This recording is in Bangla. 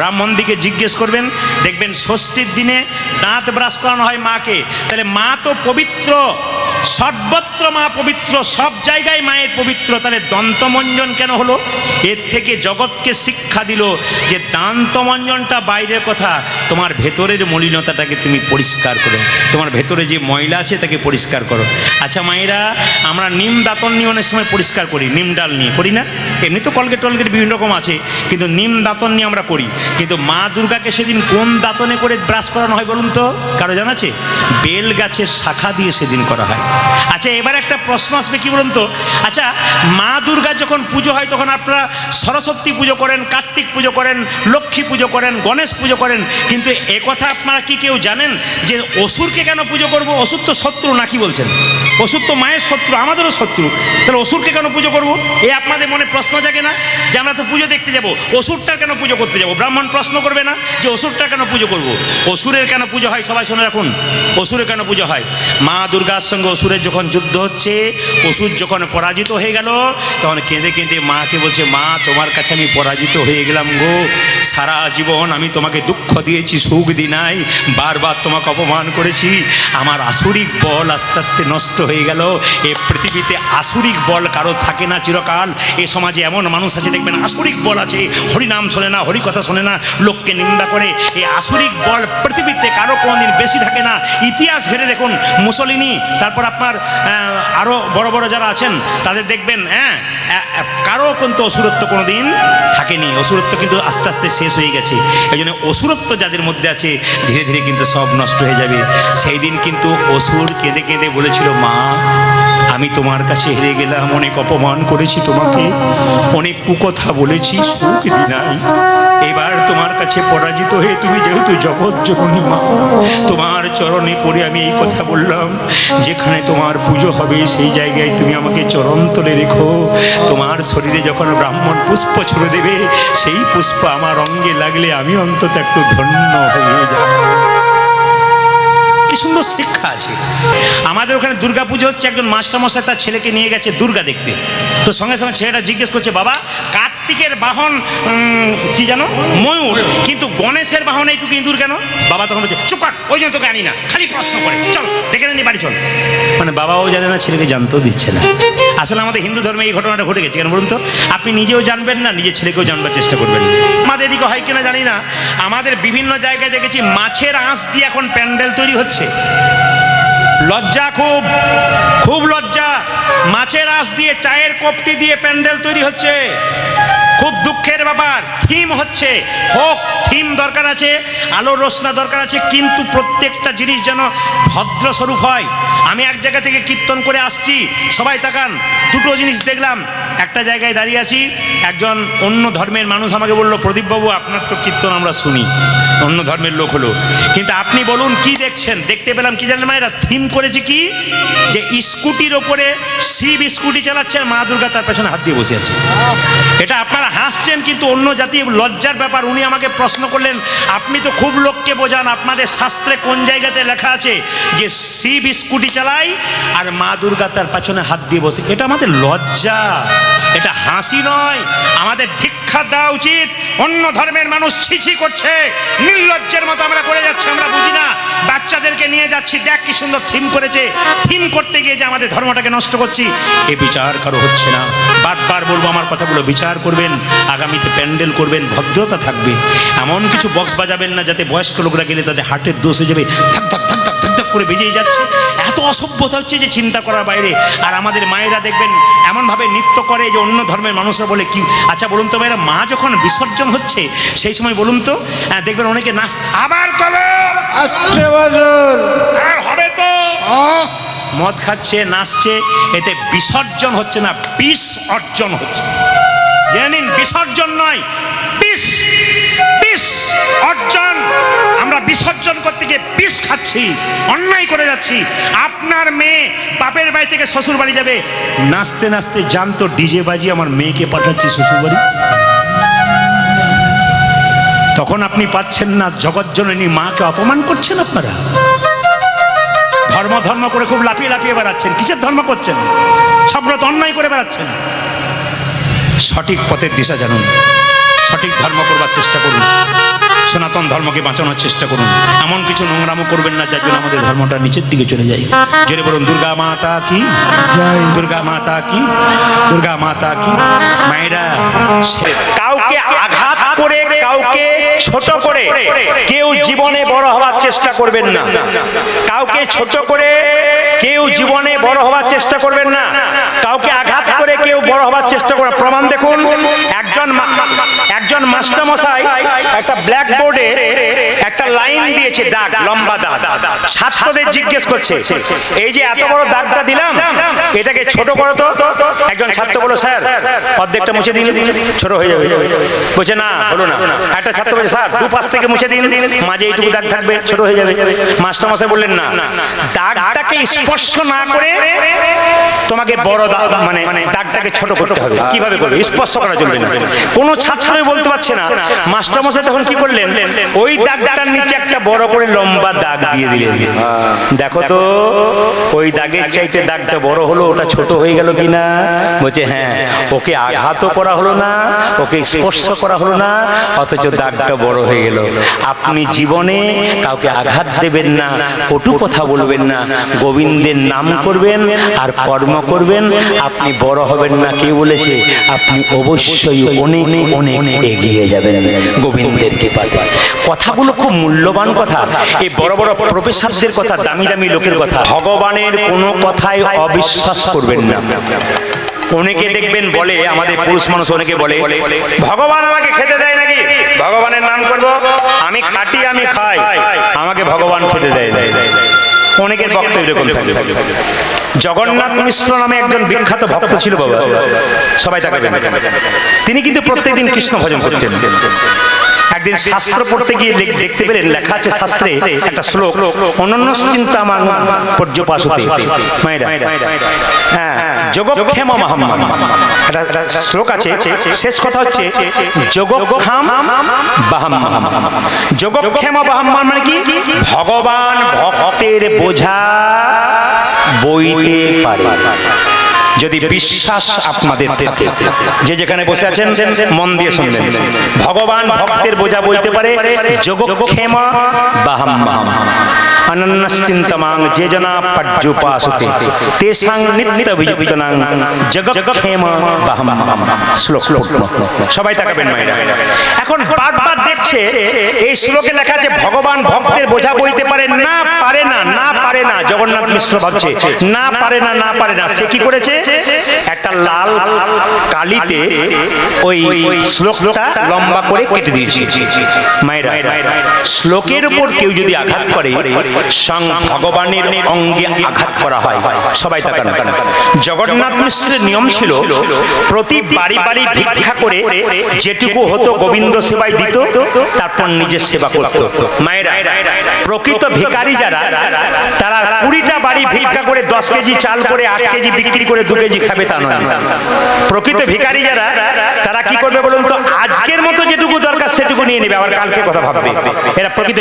ব্রাহ্মণ দিকে জিজ্ঞেস করবেন, দেখবেন ষষ্ঠীর দিনে দাঁত ব্রাশ করানো হয় মাকে। তাহলে মা তো পবিত্র। সর্বত্র মা পবিত্র, সব জায়গায় মায়ের পবিত্র। তাহলে দন্তমঞ্জন কেন হলো? এর থেকে জগৎকে শিক্ষা দিল যে দান্তমঞ্জনটা বাইরের কথা, তোমার ভেতরের মলিনতাটাকে তুমি পরিষ্কার করো। তোমার ভেতরে যে ময়লা আছে তাকে পরিষ্কার করো। আচ্ছা মায়েরা, আমরা নিম দাঁতন নিয়ে অনেক সময় পরিষ্কার করি, নিম ডাল নিয়ে। করি না? এমনি তো কলগেট টলগেট বিভিন্ন রকম আছে, কিন্তু নিম দাঁতন নিয়ে আমরা করি। কিন্তু মা দুর্গাকে সেদিন কোন দাঁতনে করে ব্রাশ করানো হয় বলুন তো? কারও জানা আছে? বেল গাছের শাখা দিয়ে সেদিন করা হয়। আচ্ছা এবার একটা প্রশ্ন আসবে, কি বলুন তো? আচ্ছা মা দুর্গার যখন পুজো হয়, তখন আপনারা সরস্বতী পুজো করেন, কার্তিক পুজো করেন, লক্ষ্মী পুজো করেন, গণেশ পুজো করেন, কিন্তু একথা আপনারা কি কেউ জানেন যে অসুরকে কেন পুজো করব? অসুর তো শত্রু নাকি বলছেন? অসুর তো মায়ের শত্রু, আমাদেরও শত্রু। তাহলে অসুরকে কেন পুজো করব? এ আপনাদের মনে প্রশ্ন জাগে না যে আমরা তো পুজো দেখতে যাব। অসুরটার কেন পুজো করতে যাব? ব্রাহ্মণ প্রশ্ন করবে না যে অসুরটা কেন পুজো করব? অসুরের কেন পুজো হয়? সবাই শুনে রাখুন। অসুরের কেন পুজো হয়? মা দুর্গার সঙ্গে অসুরের যখন যুদ্ধ হচ্ছে, অসুর যখন পরাজিত হয়ে গেল, তখন কেঁদে কেঁদে মাকে বলছে, মা, তোমার কাছে আমি পরাজিত হয়ে গেলাম গো। সারা জীবন আমি তোমাকে দুঃখ দিয়েছি, সুখ দি নাই। বারবার তোমাকে অপমান করেছি। আমার আসুরিক বল আস্তে আস্তে নষ্ট হয়ে গেল। এ পৃথিবীতে আসুরিক বল কারও থাকে না চিরকাল। এ সমাজে এমন মানুষ আছে, দেখবেন আসুরিক বল আছে। হরিনাম শোনে না হরি কথা শোনে না, লোককে নিন্দা করে। এই আসুরিক বল পৃথিবীতে কারও কোনোদিন বেশি থাকে না। ইতিহাস ঘেরে দেখুন, মুসলিনি, তারপর আপনার আরও বড় বড় যারা আছেন, তাদের দেখবেন হ্যাঁ কারও কিন্তু অসুরত্ব কোনো দিন থাকেনি। অসুরত্ব কিন্তু আস্তে আস্তে শেষ হয়ে গেছে। এই জন্য অসুরত্ব যাদের মধ্যে আছে, ধীরে ধীরে কিন্তু সব নষ্ট হয়ে যাবে। সেই দিন কিন্তু অসুর কেঁদে কেঁদে বলেছিল, মা আমি তোমার কাছে হেরে গেলাম, অনেক অপমান করেছি তোমাকে, অনেক কুকথা বলেছি, সুখ দি নাই এবার তোমার কাছে পরাজিত হয়ে তুমি যেহেতু জগৎ জননী মা, তোমার চরণে পড়ে আমি এই কথা বললাম, যেখানে তোমার পুজো হবে সেই জায়গায় তুমি আমাকে চরণ তলে রেখো। তোমার শরীরে যখন ব্রাহ্মণ পুষ্প ছুড়ে দেবে, সেই পুষ্প আমার অঙ্গে লাগলে আমি অন্তত একটু ধন্য হয়ে যাব। কি সুন্দর শিক্ষা আছে। আমাদের ওখানে দুর্গা পুজো হচ্ছে একজন মাস্টারমশাই তার ছেলেকে নিয়ে গেছে দুর্গা দেখতে। তো সঙ্গে সঙ্গে ছেলেটা জিজ্ঞেস করছে, বাবা কার্তিকের বাহন কি জানো? ময়ূর। কিন্তু গণেশের বাহন এইটুকু ইঁদুর কেন? বাবা তখন বলছে চুপ কর ওই জন্য তোকে আনি না খালি প্রশ্ন করে চল দেখে নি বাড়ি চল। মানে বাবাও জানে না ছেলেকে জানতেও দিচ্ছে না। আসলে আমাদের হিন্দু ধর্মে এই ঘটনাটা ঘটে গেছে কেন বলুন তো? আপনি নিজেও জানবেন না নিজের ছেলেকেও জানবার চেষ্টা করবেন আমাদের এদিকে হয় কিনা জানি না আমাদের বিভিন্ন জায়গায় দেখেছি মাছের আঁশ দিয়ে এখন প্যান্ডেল তৈরি হচ্ছে। লজ্জা খুব খুব লজ্জা। মাছের আঁশ দিয়ে চায়ের কপটি দিয়ে প্যান্ডেল তৈরি হচ্ছে। খুব দুঃখের ব্যাপার। থিম হচ্ছে, হোক, থিম দরকার আছে আলো রোশনা দরকার আছে, কিন্তু প্রত্যেকটা জিনিস যেন ভদ্রস্বরূপ হয়। আমি এক জায়গা থেকে কীর্তন করে আসছি, সবাই তাকান, দুটো জিনিস দেখলাম। একটা জায়গায় দাঁড়িয়ে আছি, একজন অন্য ধর্মের মানুষ আমাকে বলল, প্রদীপবাবু, আপনার তো কীর্তন আমরা শুনি। অন্য ধর্মের লোক হলো। কিন্তু আপনি বলুন, কি দেখছেন? দেখতে পেলাম কি জানেন মায়েরা, থিম করেছে কি? যে স্কুটির ওপরে শিব স্কুটি চালাচ্ছে মা দুর্গা তার পেছনে হাত দিয়ে বসে আছে। এটা আপনারা হাসছেন, কিন্তু অন্য জাতি লজ্জার ব্যাপার। উনি আমাকে প্রশ্ন করলেন, আপনি তো খুব লোককে বোঝান, আপনাদের শাস্ত্রে কোন জায়গাতে লেখা আছে যে শিব স্কুটি চালায় আর মা দুর্গা তার পেছনে হাত দিয়ে বসে। এটা আমাদের লজ্জা, এটা হাসি নয়। আমাদের ধিক্ষা দেওয়া উচিত। অন্য ধর্মের মানুষ ছিছি করছে, নির্লজ্জের মতো আমরা করে যাচ্ছি, আমরা বুঝি না। বাচ্চাদেরকে নিয়ে যাচ্ছি, দেখ কি সুন্দর থিম করেছে। থিম করতে গিয়ে যে আমাদের ধর্মটাকে নষ্ট করছি, এ বিচার কারও হচ্ছে না। বারবার বলব, আমার কথাগুলো বিচার করবেন, আগামীতে প্যান্ডেল করবেন, ভদ্রতা থাকবে। এমন কিছু বক্স বাজাবেন না, যাতে বয়স্ক লোকরা গেলে তাদের হার্টের দোষ হয়ে যাবে। থাক থাক থাক থাক থাক করে বেজেই যাচ্ছে। অসভ্যতা হচ্ছে যে চিন্তা করার বাইরে। আর আমাদের মায়েরা দেখবেন এমনভাবে নৃত্য করে যে অন্য ধর্মের মানুষরা বলে কি আচ্ছা বলুন তো মায়েরা মা যখন বিসর্জন হচ্ছে সেই সময় বলুন তো দেখবেন অনেকে নাচ আবার কবে? আর হবে তো। মদ খাচ্ছে নাচছে এতে বিসর্জন হচ্ছে না বিষ অর্জন হচ্ছে। জেনে নিন বিসর্জন নয় বিষ বিষ অর্জন। খাচ্ছি অন্যায় করে যাচ্ছি। আপনার মেয়ে বাপের বাড়ি থেকে শ্বশুর বাড়ি যাবে। নাচতে নাচতে জানতো ডিজে বাজি আমার মেয়েকে পাঠাচ্ছি শ্বশুর বাড়ি। তখন আপনি পাচ্ছেন না, জগৎ জগৎজননী মাকে অপমান করছেন আপনারা। ধর্ম ধর্ম করে খুব লাফিয়ে লাফিয়ে বেড়াচ্ছেন। কিসের ধর্ম করছেন? সব্রত অন্যায় করে বেড়াচ্ছেন। সঠিক পথের দিশা জানুন। সঠিক ধর্ম করবার চেষ্টা করুন। সনাতন ধর্মকে বাঁচানোর চেষ্টা করুন। এমন কিছু নোংরামো করবেন না যার জন্য আমাদের ধর্মটা নিচের দিকে চলে যায়। জোরে বলুন দুর্গা মাতা কি? জয়। দুর্গা মাতা কি? দুর্গা মাতা কি? মায়েরা কাউকে আঘাত করে কাউকে ছোট করে কেউ জীবনে বড় হওয়ার চেষ্টা করবেন না। কাউকে ছোট করে কেউ জীবনে বড় হওয়ার চেষ্টা করবেন না। কাউকে আঘাত করে কেউ বড় হওয়ার চেষ্টা করে প্রমাণ দেখুন। একজন মা- একজন মাস্টারমশাই একটা ব্ল্যাক বোর্ডে একটা লাইন দিয়েছে দাগ, লম্বা দাগ। ছাত্রদের জিজ্ঞেস করছে, এই যে এত বড় দাগটা দিলাম, এটাকে ছোট করো তো। একজন ছাত্র বলো স্যার, অর্ধেকটা মুছে দিন। ছোট হয়ে যাবে। বলছে, না, হলো না। একটা ছাত্র বলছে, স্যার দু পাশ থেকে মুছে দিন, মাঝে এইটুকু দাগ থাকবে। ছোট হয়ে যাবে। মাস্টারমশাই বললেন, না, দাগটাকে স্পর্শ না করে তোমাকে বড় দাগ মানে দাগটাকে ছোট করতে হবে। কীভাবে করবে? স্পর্শ করা চলবে না। কোনো ছাত্রই বলতে পারছে না। মাস্টারমশাই তখন কি করলেন? ওই দাগটার নিচে একটা বড় করে লম্বা দাগ দিয়ে দিলেন। দেখো তো ওই দাগের চাইতে দাগটা বড় হলো ওটা ছোট হয়ে গেল কিনা? বলছে হ্যাঁ ওকে আঘাতও করা হলো না ওকে স্পর্শ করা হলো না অথচ দাগটা বড় হয়ে গেল। আপনি জীবনে কাউকে আঘাত দেবেন না কটু কথা বলবেন না গোবিন্দের নাম করবেন আর কর্ম করবেন, আপনি বড় হবেন না, কে বলেছে? আপনি অবশ্যই অনেক অনেক এগিয়ে যাবেন, গোবিন্দের কৃপাতে। কথাগুলো খুব মূল্যবান কথা। এই বড় বড় প্রফেসরদের কথা, দামি দামি লোকের কথা, ভগবানের কোনো কথায় অবিশ্বাস করবেন না। অনেকে দেখবেন বলে, আমাদের পুরুষ মানুষ অনেকে বলে, ভগবান আমাকে খেতে দেয় নাকি? ভগবানের নাম করব, আমি খাটি, আমি খাই। আমাকে ভগবান খেতে দেয় দেয়। অনেকের ভক্ত এরকম থাকে। জগন্নাথ মিশ্র নামে একজন বিখ্যাত ভক্ত ছিল বাবা। সবাই তাকে তিনি কিন্তু প্রত্যেকদিন কৃষ্ণ ভজন করতেন। একদিন শাস্ত্র পড়তে গিয়ে দেখতে পেলেন লেখা আছে শাস্ত্রে একটা শ্লোক। অনন্য চিন্তা আমার পর্যপাশতে মায়েরা। হ্যাঁ। যোগক্ষেম মহাম্মা একটা একটা শ্লোক আছে। শেষ কথা হচ্ছে যোগক্ষাম বাহাম্মা যোগক্ষেম বাহাম্মা মানে কি? ভগবান ভক্তের বোঝা বইতে পারে। যদি বিশ্বাস আপনাদের থাকে। যে যেখানে বসে আছেন মন দিয়ে শুনবেন ভগবান ভক্তের বোঝা বইতে পারে। যোগক্ষেমা বাহাম্মা অনন্যশ্চিন্তমাং যে জনা পর্যুপাসুতে তেসাং নিত্য বিজনাং জগক্ষেম বাহাম্মা শ্লোক সবাই তাকাবেন মায়েরা এখন বারবার দেখছে এই শ্লোকে লেখা আছে, ভগবান ভক্তের বোঝা বইতে পারে না পারে না না পারে না। জগন্নাথ মিশ্র ভাবছে, না পারে না না পারে না। সে কি করেছে? একটা লাল কালিতে ওই শ্লোকটা লম্বা করে কেটে দিয়েছে। মায়েরা, শ্লোকের উপর কেউ যদি আঘাত করে সং ভগবানের অঙ্গে আঘাত করা হয়। সবাই তাকান। জগন্নাথ মিশ্রের নিয়ম ছিল, প্রতি বাড়ি বাড়ি ভিক্ষা করে যেটুকু হতো গোবিন্দ সেবায় দিত তারপর নিজের সেবা করত। মায়েরা প্রকৃত ভিকারি যারা তারা কুড়িটা বাড়ি ভিক্ষা করে দশ কেজি চাল করে আট কেজি বিক্রি করে দু কেজি খাবে তা নয়। প্রকৃত ভিকারি যারা তারা কি করবে বলুন তো? আজকের মতো যেটুকু দরকার সেটুকু নিয়ে নেবে আবার কালকে কথা ভাববে। এরা প্রকৃত